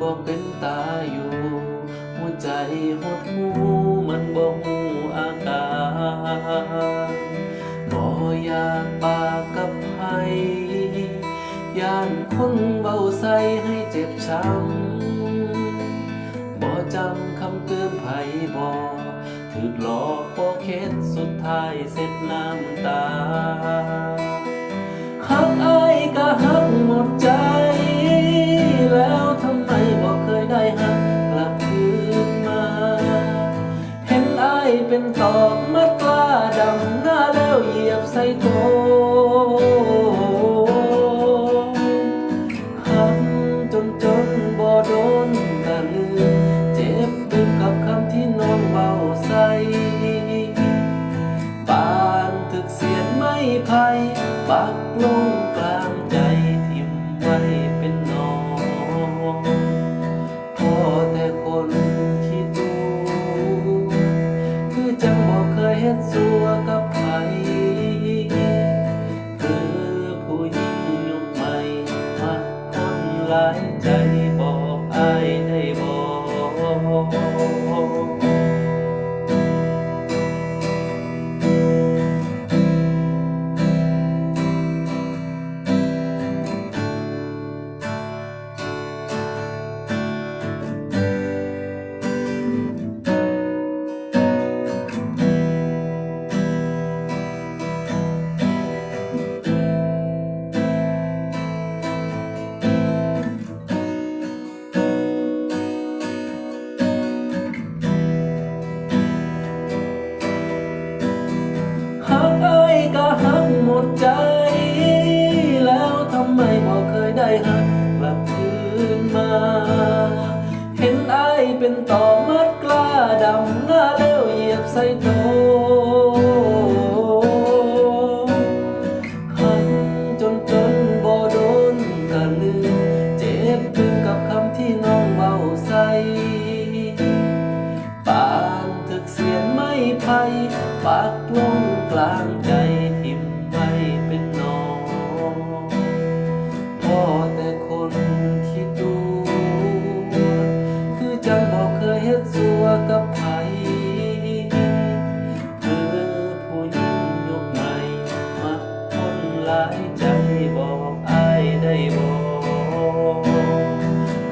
บอกเป็นตาอยู่ หัวใจหดหูมันบ่หูอาการบ่อยากปากกับไผย่านคนเบาใส่ให้เจ็บช้ำบ่จำคำเตือนไผบ่ถึกหลอกบ่เข็ดสุดท้ายเสร็จน้ำตาหักอายก็หักหมด คนห หักกลับคืนมา เห็นไอเป็นต่อมัดกล้าดำหน้า หลายใจบอกอายได้บอก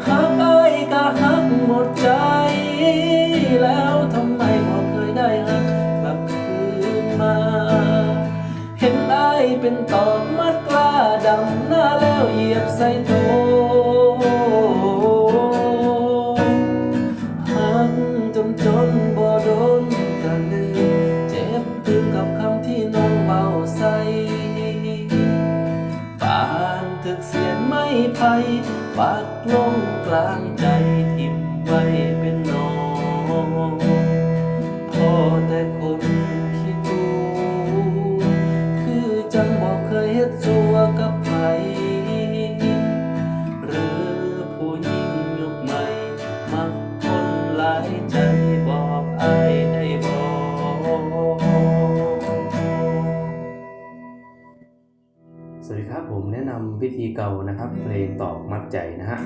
หักอายก็หักหมดใจ แล้วทำไมบอกเคยได้หักกลับคืนมา เห็นอายเป็นตอกมัดกล้าดำหน้าแล้วเหยียบใส่โต นไม่ไพ่ปักลงกลางใจ ครับ ผมแนะนำวิธีเกานะครับ เพลงตอกมัดใจนะฮะ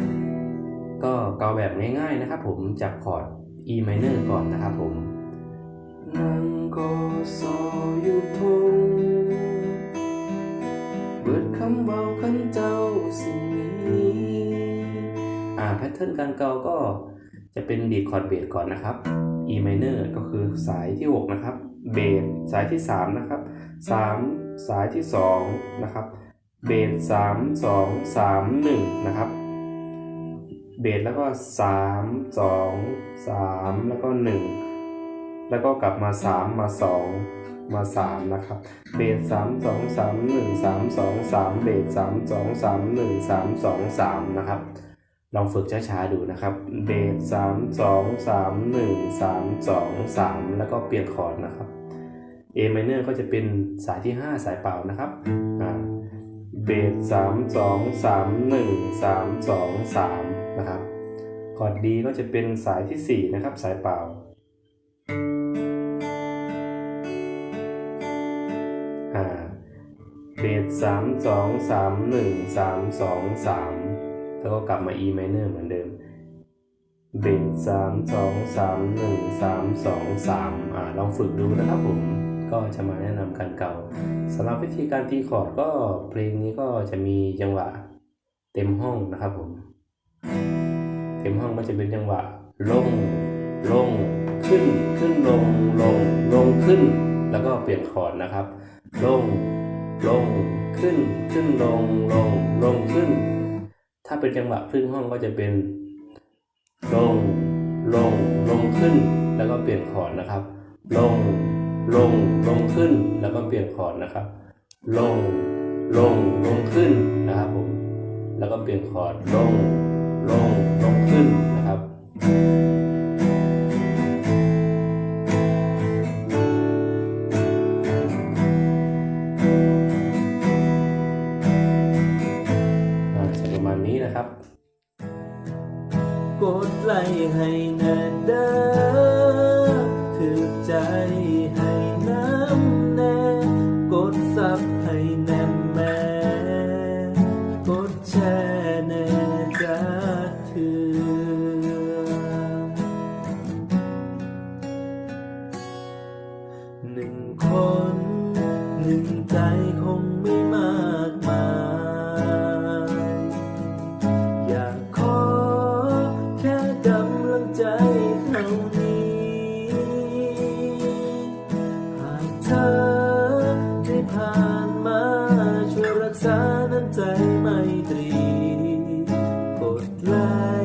ก็เกาแบบง่ายๆนะครับ ผมจากคอร์ด E minor ก่อนนะครับผมนั่งก็ซออยู่ทงเบิดคำเบาขันเจ้าสิ่งนี้อ่าแพทเทิร์นการเกาก็จะเป็นดีดคอร์ดเบสก่อนนะครับ E minor ก็คือสายที่ 6 นะครับ เบสสายที่ 3 นะครับ 3 สายที่ 2 นะครับ เบส3 2 3 1นะครับ เบสแล้วก็3 2 3แล้วก็1แล้วก็กลับมา3มา2มา3นะครับ เบส3 2 3 1 3 2 3เบส3 2 3 1 3 2 3นะครับ ลองฝึกช้าๆดูนะครับ เบสสามสองสามหนึ่งสามสองสามแล้วก็เปลี่ยนคอร์ดนะครับ A minor ก็จะเป็นสายที่ 5 สายเปล่านะครับอ่า เบสสามสองสามหนึ่งสามสองสามนะครับคอร์ด D ก็จะเป็นสายที่ 4 นะครับสายเปล่าอ่า เบสสามสองสามหนึ่งสามสองสามแล้วก็กลับมา E minor เหมือนเดิม เบสสามสองสามหนึ่งสามสองสามอ่าลองฝึกดูนะครับผม ก็จะมาแนะนำการเก่าสำหรับวิธีการตีคอร์ดก็เพลงนี้ก็จะมีจังหวะเต็มห้องนะครับผมเต็มห้องก็จะเป็นจังหวะลงลงขึ้นขึ้นลงลงลงขึ้น แล้วก็เปลี่ยนคอร์ดนะครับ ลงลงขึ้นขึ้นลงลงลงขึ้น ถ้าเป็นจังหวะครึ่งห้องก็จะเป็น ลงลงลงขึ้น แล้วก็เปลี่ยนคอร์ดนะครับ ลง ลงลงขึ้นแล้วก็เปลี่ยนคอร์ดนะครับ ลงลงลงขึ้นนะครับผมแล้วก็เปลี่ยนคอร์ดลงลงลงขึ้นนะครับ ประมาณนี้นะครับ กดไลค์ให้ ใจคงไม่มากมาย อยากขอแค่กำลังใจเท่านี้ หากเธอได้ผ่านมาช่วยรักษาน้ำใจไม่ตรีกดไล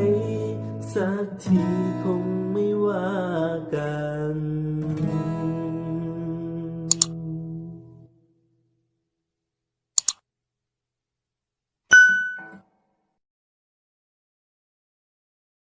ค์สักทีคงไม่ว่ากัน